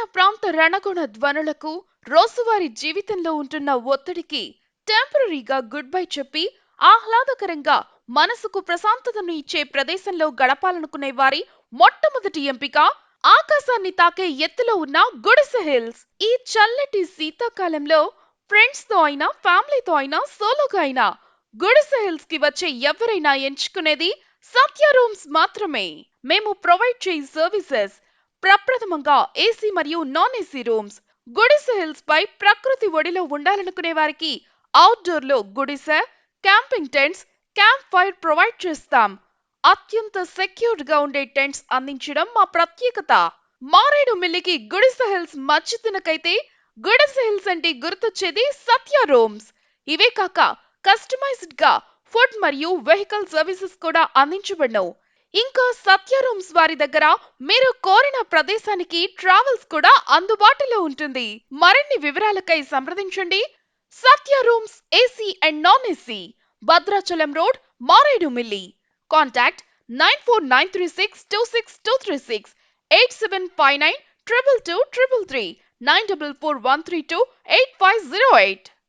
పట్టణ ప్రాంత రణగుణ ధ్వనులకు రోజువారీ జీవితంలో ఉంటున్న ఒత్తిడికి టెంపరీగా గుడ్ బై చెప్పి ఆహ్లాదకరంగా మనసుకు ప్రశాంతతను ఇచ్చే ప్రదేశంలో గడపాలనుకునే వారి మొట్టమొదటి ఎంపిక ఆకాశాన్ని తాకే ఎత్తులో ఉన్న గుడిసె హిల్స్. ఈ చల్లటి శీతాకాలంలో ఫ్రెండ్స్తో అయినా ఫ్యామిలీతో అయినా సోలోగా అయినా గుడిసె హిల్స్కి వచ్చే ఎవరైనా ఎంచుకునేది సత్య రూమ్స్ మాత్రమే. మేము ప్రొవైడ్ చేయి సర్వీసెస్ ప్రప్రథమంగా ఏసీ మరియు నాన్ ఏసీ రూమ్స్ గుడిసె హిల్స్ పై ప్రకృతి ఒడిలో ఉండాలనుకునే వారికి అవుట్డోర్లో గుడిసె camping tents camp fire provide చేస్తాం. అత్యంత సెక్యూర్డ్గా ఉండే టెంట్స్ అందించడం మా ప్రత్యేకత. మారేడు మిల్లికి గుడిసె హిల్స్ మచ్చితునకైతే గుడిసె హిల్స్ అంటే గుర్తొచ్చేది సత్య రూమ్స్. ఇవే కాక కస్టమైజ్డ్గా ఫుడ్ మరియు వెహికల్ సర్వీసెస్ కూడా అందించబడను ఇంకా సత్య రూమ్స్ వారి దగ్గర మీరు కోరిన ప్రదేశానికి ట్రావెల్స్ కూడా అందుబాటులో ఉంటుంది. మరిన్ని వివరాలకై సంప్రదించండి. Satya rooms AC and non AC Bhadrachalam road Maredumilli contact nine four nine three six two six two three six eight seven five nine triple two triple three nine double four one three two eight five zero eight.